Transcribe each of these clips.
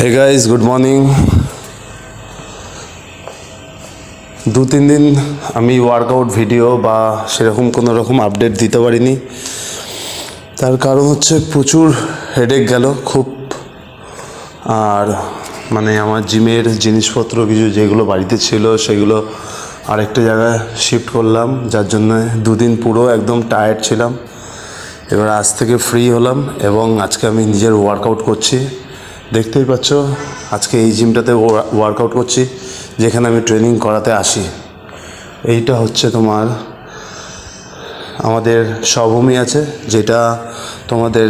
Hey guys good morning দু তিন দিন আমি ওয়ার্কআউট ভিডিও বা সেরকম কোনো রকম আপডেট দিতে পারিনি। তার কারণ হচ্ছে প্রচুর হেডেক গেল খুব। আর মানে আমার জিমের জিনিসপত্র কিছু যেগুলো বাড়িতে ছিল সেগুলো আরেকটা জায়গায় শিফট করলাম, যার জন্য দুদিন পুরো একদম টায়ার্ড ছিলাম। এবার আজ থেকে ফ্রি হলাম এবং আজকে আমি নিজের ওয়ার্কআউট করছি। দেখতেই পাচ্ছ, আজকে এই জিমটাতে ওয়ার্কআউট করছি, যেখানে আমি ট্রেনিং করাতে আসি। এইটা হচ্ছে তোমার, আমাদের স্বভূমি আছে, যেটা তোমাদের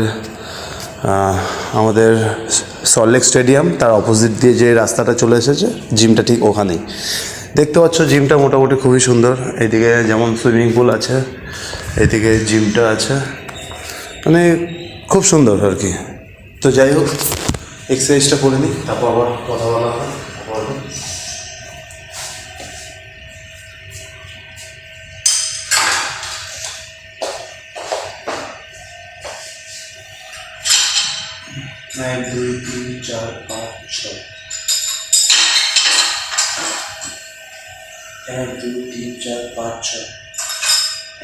আমাদের সল্টলেক স্টেডিয়াম তার অপোজিট দিয়ে যে রাস্তাটা চলে এসেছে, জিমটা ঠিক ওখানেই। দেখতে পাচ্ছ, জিমটা মোটামুটি খুবই সুন্দর। এইদিকে যেমন সুইমিং পুল আছে, এইদিকে জিমটা আছে। মানে খুব সুন্দর আর কি। তো যাই হোক এক্সারসাইজটা করে নিই, তারপর আবার কথা বলা হবে এক দুই, তিন, চার, পাঁচ, ছয়। এক, দুই, তিন, চার, পাঁচ, ছয়।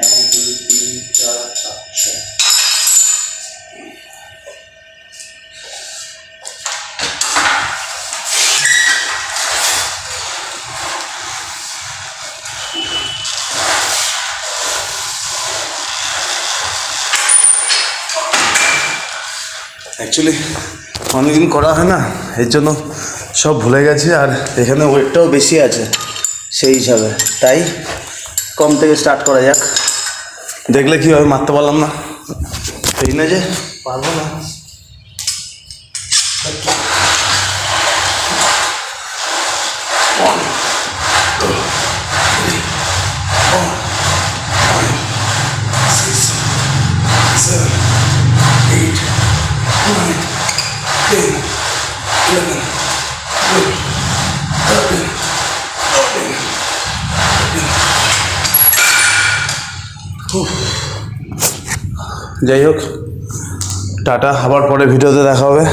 এক অ্যাকচুয়ালি অনেকদিন করা হয় না, এর জন্য সব ভুলে গেছে আর এখানে ওয়েটটাও বেশি আছে সেই হিসাবে। তাই কম থেকে স্টার্ট করা যাক। দেখলে কীভাবে মারতে পারলাম না। এই না যে পারব না। যাই হোক টাটা আবার পরে ভিডিওতে দেখা হবে।